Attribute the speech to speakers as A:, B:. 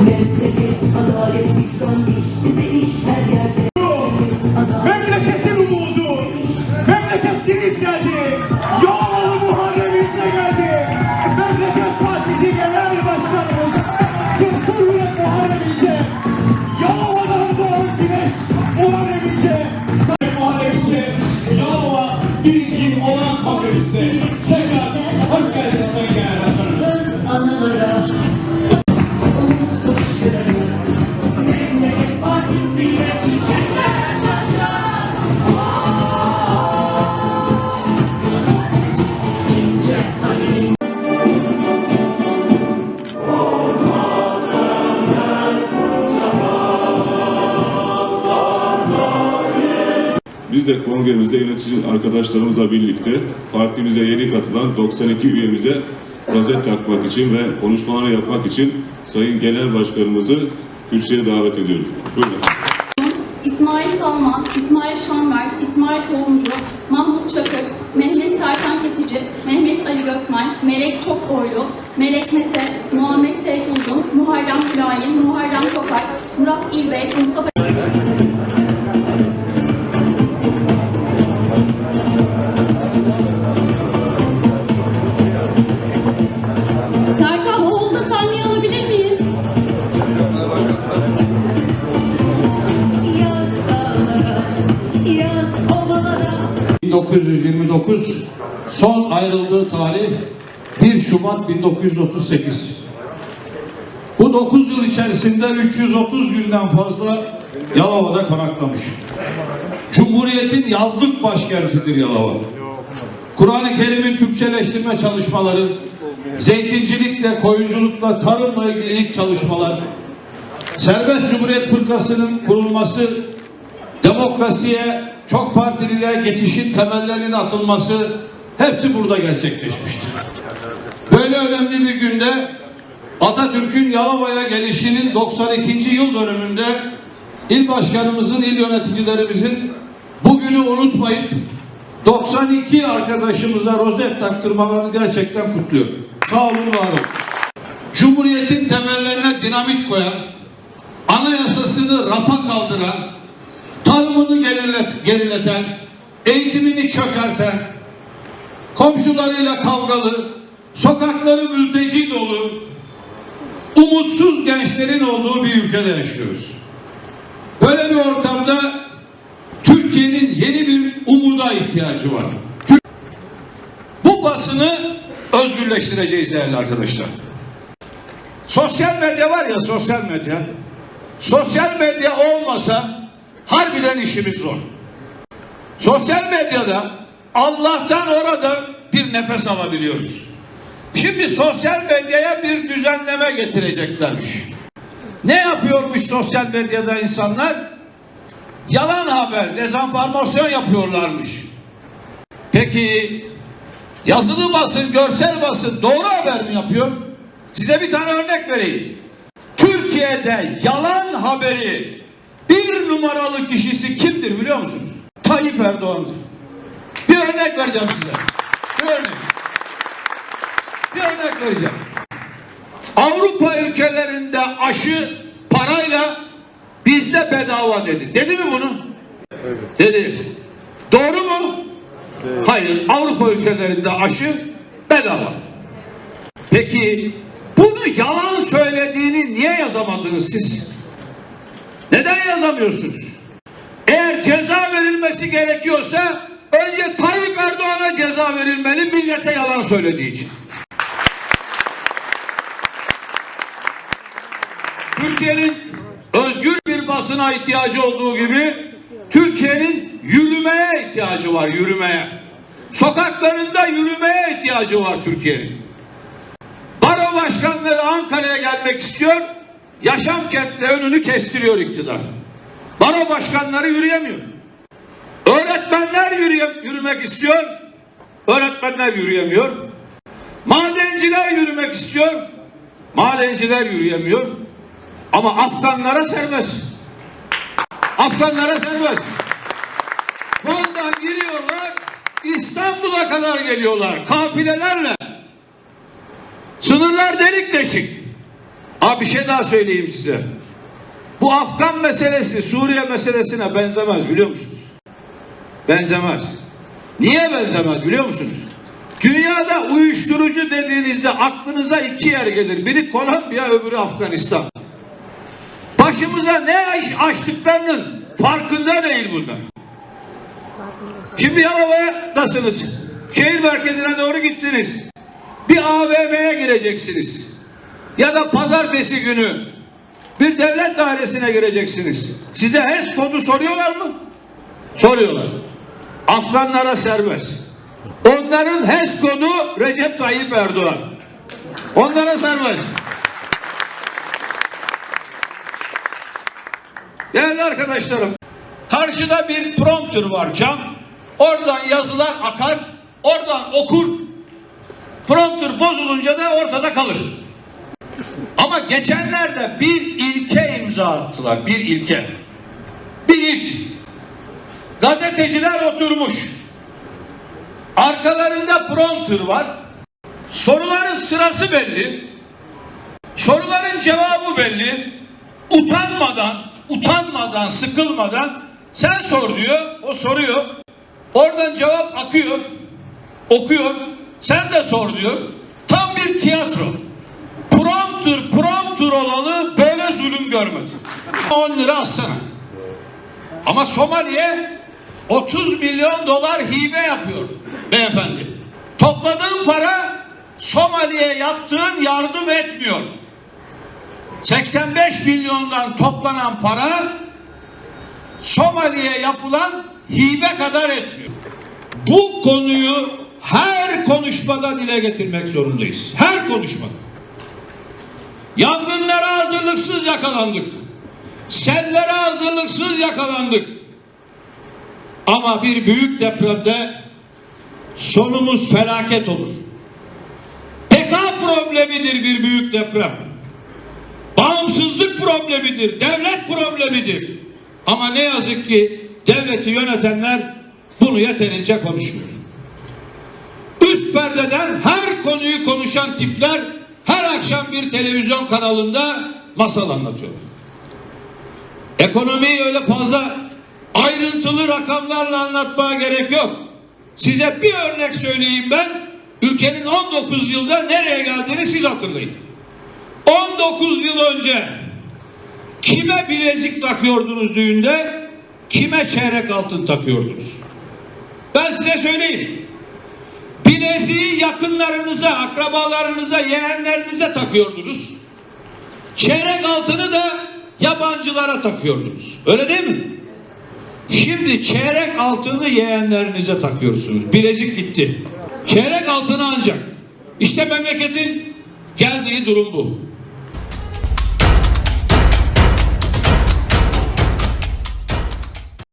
A: Memleket adalet vicdan iş size iş her yerde
B: Memleketin umudu, memleketiniz geldi. Yağmalı Muharrem İnce geldi. Memleket Partisi Genel Başkanımız Cesur Yürek Muharrem İnce. Yalova'dan doğan güneş Muharrem İnce. Sayın Muharrem İnce, Yalova birinci olan kongresi. Tekrar hoş geldiniz Sayın Genel Başkanım.
A: söz analara
C: Biz de kongremizde yönetici arkadaşlarımızla birlikte partimize yeni katılan 92 üyemize rozet takmak için ve konuşmalarını yapmak için Sayın Genel Başkanımızı kürsüye davet ediyoruz. Buyurun.
D: İsmail Salman, İsmail Şanver, İsmail Tohumcu, Mahmut Çakır, Mehmet Serkan Kesici, Mehmet Ali Gökmen, Melek Çokoylu, Melek Mete, Muhammed Seyfi Uzun, Muharrem Mülayim, Muharrem Toprak, Murat İlbek, Mustafa
E: 1929 son ayrıldığı tarih 1 Şubat 1938. Bu 9 yıl içerisinde 330 günden fazla Yalova'da konaklamış. Cumhuriyetin yazlık başkentidir Yalova. Kur'an-ı Kerim'in Türkçeleştirme çalışmaları, zeytincilikle, koyunculukla, tarımla ilgili ilk çalışmalar, Serbest Cumhuriyet Fırkası'nın kurulması, demokrasiye, çok partililiğe geçişin temellerinin atılması hepsi burada gerçekleşmiştir. Böyle önemli bir günde Atatürk'ün Yalova'ya gelişinin 92. yıl dönümünde il başkanımızın, il yöneticilerimizin bugünü unutmayıp 92 arkadaşımıza rozet taktırmalarını gerçekten kutluyorum. Sağ olun, var olun. Cumhuriyetin temellerine dinamit koyan, anayasasını rafa kaldıran, tarımını gerilet, gerileten, eğitimini çökerten, komşularıyla kavgalı, sokakları mülteci dolu, umutsuz gençlerin olduğu bir ülkede yaşıyoruz. Böyle bir ortamda Türkiye'nin yeni bir umuda ihtiyacı var.
F: Bu basını özgürleştireceğiz değerli arkadaşlar. Sosyal medya var ya sosyal medya. Sosyal medya olmasa harbiden işimiz zor. Sosyal medyada Allah'tan orada bir nefes alabiliyoruz. Şimdi sosyal medyaya bir düzenleme getireceklermiş. Ne yapıyormuş sosyal medyada insanlar? Yalan haber, dezenformasyon yapıyorlarmış. Peki yazılı basın, görsel basın doğru haber mi yapıyor? Size bir tane örnek vereyim. Türkiye'de yalan haberi bir numaralı kişisi kimdir biliyor musunuz? Tayyip Erdoğan'dır. Bir örnek vereceğim size. Bir örnek. Bir örnek vereceğim. Avrupa ülkelerinde aşı parayla bizde bedava dedi. Dedi mi bunu? Dedi. Doğru mu? Hayır. Avrupa ülkelerinde aşı bedava. Peki yalan söylediğini niye yazamadınız siz? Neden yazamıyorsunuz? Eğer ceza verilmesi gerekiyorsa önce Tayyip Erdoğan'a ceza verilmeli millete yalan söylediği için. Türkiye'nin özgür bir basına ihtiyacı olduğu gibi Türkiye'nin yürümeye ihtiyacı var, yürümeye. Sokaklarında yürümeye ihtiyacı var Türkiye'nin. Başkanları Ankara'ya gelmek istiyor, yaşam kentte önünü kestiriyor iktidar. Baro başkanları yürüyemiyor. Öğretmenler yürüye, yürümek istiyor, öğretmenler yürüyemiyor. Madenciler yürümek istiyor, madenciler yürüyemiyor. Ama Afganlara serbest. Afganlara serbest. Van'dan giriyorlar, İstanbul'a kadar geliyorlar kafilelerle. Sınırlar delik deşik. Abi bir şey daha söyleyeyim size. Bu Afgan meselesi Suriye meselesine benzemez biliyor musunuz? Benzemez. Niye benzemez biliyor musunuz? Dünyada uyuşturucu dediğinizde aklınıza iki yer gelir. Biri Kolombiya, öbürü Afganistan. Başımıza ne açtıklarının farkında değil bunlar. Şimdi Yalova'dasınız. Şehir merkezine doğru gittiniz. Bir AVM'ye gireceksiniz. Ya da pazartesi günü bir devlet dairesine gireceksiniz. Size HES kodu soruyorlar mı? Soruyorlar. Afganlara serbest. Onların HES kodu Recep Tayyip Erdoğan. Onlara serbest. Değerli arkadaşlarım, karşıda bir prompter var cam. Oradan yazılar akar, oradan okur. Prompter bozulunca da ortada kalır. Ama geçenlerde bir ilke imza attılar, bir ilke. Bir ilk. Gazeteciler oturmuş. Arkalarında prompter var. Soruların sırası belli. Soruların cevabı belli. Utanmadan, utanmadan, sıkılmadan sen sor diyor, o soruyor. Oradan cevap akıyor. Okuyor. Sen de sor diyor. Tam bir tiyatro. Prompter, prompter olalı böyle zulüm görmedi. 10 lira atsana. Ama Somali'ye 30 milyon dolar hibe yapıyor beyefendi. Topladığın para Somali'ye yaptığın yardım etmiyor. 85 milyondan toplanan para Somali'ye yapılan hibe kadar etmiyor. Bu konuyu her konuşmada dile getirmek zorundayız. Her konuşmada. Yangınlara hazırlıksız yakalandık. Sellere hazırlıksız yakalandık. Ama bir büyük depremde sonumuz felaket olur. PK problemidir bir büyük deprem. Bağımsızlık problemidir, devlet problemidir. Ama ne yazık ki devleti yönetenler bunu yeterince konuşmuyor. Üst perdeden her konuyu konuşan tipler her akşam bir televizyon kanalında masal anlatıyorlar. Ekonomiyi öyle fazla ayrıntılı rakamlarla anlatmaya gerek yok. Size bir örnek söyleyeyim ben. Ülkenin 19 yılda nereye geldiğini siz hatırlayın. 19 yıl önce kime bilezik takıyordunuz düğünde, kime çeyrek altın takıyordunuz? Ben size söyleyeyim. Bileziği yakınlarınıza, akrabalarınıza, yeğenlerinize takıyordunuz. Çeyrek altını da yabancılara takıyordunuz. Öyle değil mi? Şimdi çeyrek altını yeğenlerinize takıyorsunuz. Bilezik gitti. Çeyrek altını ancak. İşte memleketin geldiği durum bu.